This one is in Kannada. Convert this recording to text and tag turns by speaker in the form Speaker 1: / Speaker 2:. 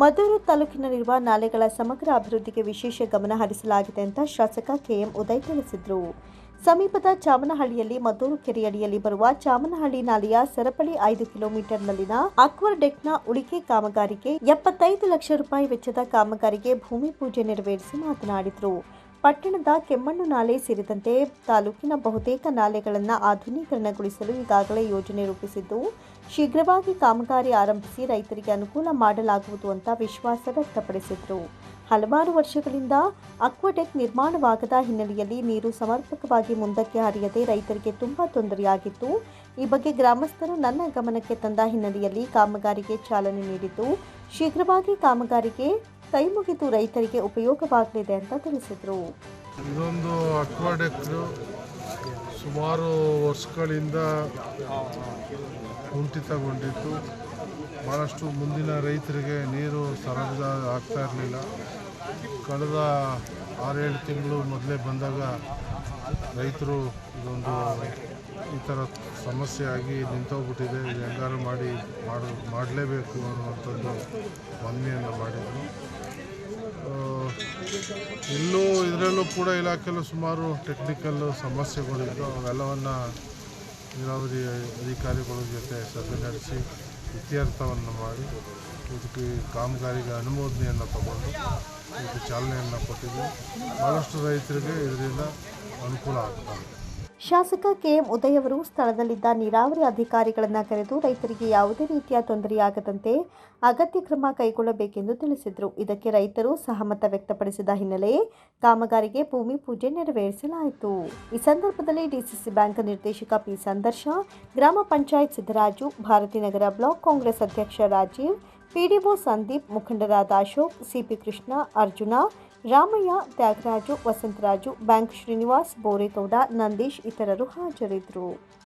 Speaker 1: ಮದ್ದೂರು ತಾಲೂಕಿನಲ್ಲಿರುವ ನಾಲೆಗಳ ಸಮಗ್ರ ಅಭಿವೃದ್ಧಿಗೆ ವಿಶೇಷ ಗಮನ ಹರಿಸಲಾಗಿದೆ ಅಂತ ಶಾಸಕ ಕೆಎಂ ಉದಯ್ ತಿಳಿಸಿದರು. ಸಮೀಪದ ಚಾಮನಹಳ್ಳಿಯಲ್ಲಿ ಮದ್ದೂರು ಕೆರೆಯಡಿಯಲ್ಲಿ ಬರುವ ಚಾಮನಹಳ್ಳಿ ನಾಲೆಯ ಸರಪಳಿ ಐದು ಕಿಲೋಮೀಟರ್ನಲ್ಲಿನ ಅಕ್ವರ್ ಡೆಕ್ನ ಉಳಿಕೆ ಕಾಮಗಾರಿಗೆ ಎಪ್ಪತ್ತೈದು ಲಕ್ಷ ರೂಪಾಯಿ ವೆಚ್ಚದ ಕಾಮಗಾರಿಗೆ ಭೂಮಿ ಪೂಜೆ ನೆರವೇರಿಸಿ ಮಾತನಾಡಿದರು. ಪಟ್ಟಣದ ಕೆಮ್ಮಣ್ಣು ನಾಲೆ ಸೇರಿದಂತೆ ತಾಲೂಕಿನ ಬಹುತೇಕ ನಾಲೆಗಳನ್ನು ಆಧುನೀಕರಣಗೊಳಿಸಲು ಈಗಾಗಲೇ ಯೋಜನೆ ರೂಪಿಸಿದ್ದು, ಶೀಘ್ರವಾಗಿ ಕಾಮಗಾರಿ ಆರಂಭಿಸಿ ರೈತರಿಗೆ ಅನುಕೂಲ ಮಾಡಲಾಗುವುದು ಅಂತ ವಿಶ್ವಾಸ ವ್ಯಕ್ತಪಡಿಸಿದರು. ಹಲವಾರು ವರ್ಷಗಳಿಂದ ಅಕ್ವಾಟೆಕ್ ನಿರ್ಮಾಣವಾಗದ ಹಿನ್ನೆಲೆಯಲ್ಲಿ ನೀರು ಸಮರ್ಪಕವಾಗಿ ಮುಂದಕ್ಕೆ ಹರಿಯದೆ ರೈತರಿಗೆ ತುಂಬ ತೊಂದರೆಯಾಗಿತ್ತು. ಈ ಬಗ್ಗೆ ಗ್ರಾಮಸ್ಥರು ನನ್ನ ಗಮನಕ್ಕೆ ತಂದ ಹಿನ್ನೆಲೆಯಲ್ಲಿ ಕಾಮಗಾರಿಗೆ ಚಾಲನೆ ನೀಡಿದ್ದು, ಶೀಘ್ರವಾಗಿ ಕಾಮಗಾರಿಗೆ ಕೈ ಮುಗಿದು ರೈತರಿಗೆ ಉಪಯೋಗವಾಗಲಿದೆ ಅಂತ ತಿಳಿಸಿದರು.
Speaker 2: ಇದೊಂದು ಅಕ್ವಾಡೆಕ್ಟು ಸುಮಾರು ವರ್ಷಗಳಿಂದ ಕುಂಠಿತಗೊಂಡಿತ್ತು ಭಾಳಷ್ಟು ಮುಂದಿನ ರೈತರಿಗೆ ನೀರು ಸರಬರಾಜು ಆಗ್ತಾ ಇರಲಿಲ್ಲ. ಕಳೆದ ಆರೇಳು ತಿಂಗಳು ಮೊದಲೇ ಬಂದಾಗ ರೈತರು ಇದೊಂದು ಈ ಥರ ಸಮಸ್ಯೆ ಆಗಿ ನಿಂತೋಗ್ಬಿಟ್ಟಿದೆ ಹೆಂಗಾರು ಮಾಡಿ ಮಾಡು ಮಾಡಲೇಬೇಕು ಅನ್ನುವಂಥದ್ದು ಮನವಿಯನ್ನು ಮಾಡಿದರು. ಇಲ್ಲೂ ಇದರಲ್ಲೂ ಕೂಡ ಇಲಾಖೆಯಲ್ಲೂ ಸುಮಾರು ಟೆಕ್ನಿಕಲ್ ಸಮಸ್ಯೆಗಳಿದ್ದು ಅವೆಲ್ಲವನ್ನು ನೀರಾವರಿ ಅಧಿಕಾರಿಗಳ ಜೊತೆ ಸಭೆ ನಡೆಸಿ ಇತ್ಯರ್ಥವನ್ನು ಮಾಡಿ ಇದಕ್ಕೆ ಕಾಮಗಾರಿಗೆ ಅನುಮೋದನೆಯನ್ನು ತಗೊಂಡು ಇದಕ್ಕೆ ಚಾಲನೆಯನ್ನು ಕೊಟ್ಟಿದ್ದು ಭಾಳಷ್ಟು ರೈತರಿಗೆ ಇದರಿಂದ ಅನುಕೂಲ ಆಗ್ತದೆ
Speaker 1: ಶಾಸಕ ಕೆಎಂ ಉದಯ್ ಅವರು ಸ್ಥಳದಲ್ಲಿದ್ದ ನೀರಾವರಿ ಅಧಿಕಾರಿಗಳನ್ನು ಕರೆದು ರೈತರಿಗೆ ಯಾವುದೇ ರೀತಿಯ ತೊಂದರೆಯಾಗದಂತೆ ಅಗತ್ಯ ಕ್ರಮ ಕೈಗೊಳ್ಳಬೇಕೆಂದು ತಿಳಿಸಿದರು. ಇದಕ್ಕೆ ರೈತರು ಸಹಮತ ವ್ಯಕ್ತಪಡಿಸಿದ ಹಿನ್ನೆಲೆ ಕಾಮಗಾರಿಗೆ ಭೂಮಿ ಪೂಜೆ ನೆರವೇರಿಸಲಾಯಿತು. ಈ ಸಂದರ್ಭದಲ್ಲಿ ಡಿಸಿಸಿ ಬ್ಯಾಂಕ್ ನಿರ್ದೇಶಕ ಪಿ ಸಂದರ್ಶ, ಗ್ರಾಮ ಪಂಚಾಯತ್ ಸಿದ್ದರಾಜು ಭಾರತೀನಗರ ಬ್ಲಾಕ್ ಕಾಂಗ್ರೆಸ್ ಅಧ್ಯಕ್ಷ ರಾಜೀವ್ ಪಿಡಿಒ ಸಂದೀಪ್, ಮುಖಂಡರಾದ ಅಶೋಕ್, ಸಿಪಿ ಕೃಷ್ಣ, ಅರ್ಜುನ, ರಾಮಯ್ಯ, ತ್ಯಾಗರಾಜು, ವಸಂತರಾಜು, ಬ್ಯಾಂಕ್ ಶ್ರೀನಿವಾಸ್, ಬೋರೇಗೌಡ, ನಂದೀಶ್ ಇತರರು ಹಾಜರಿದ್ದರು.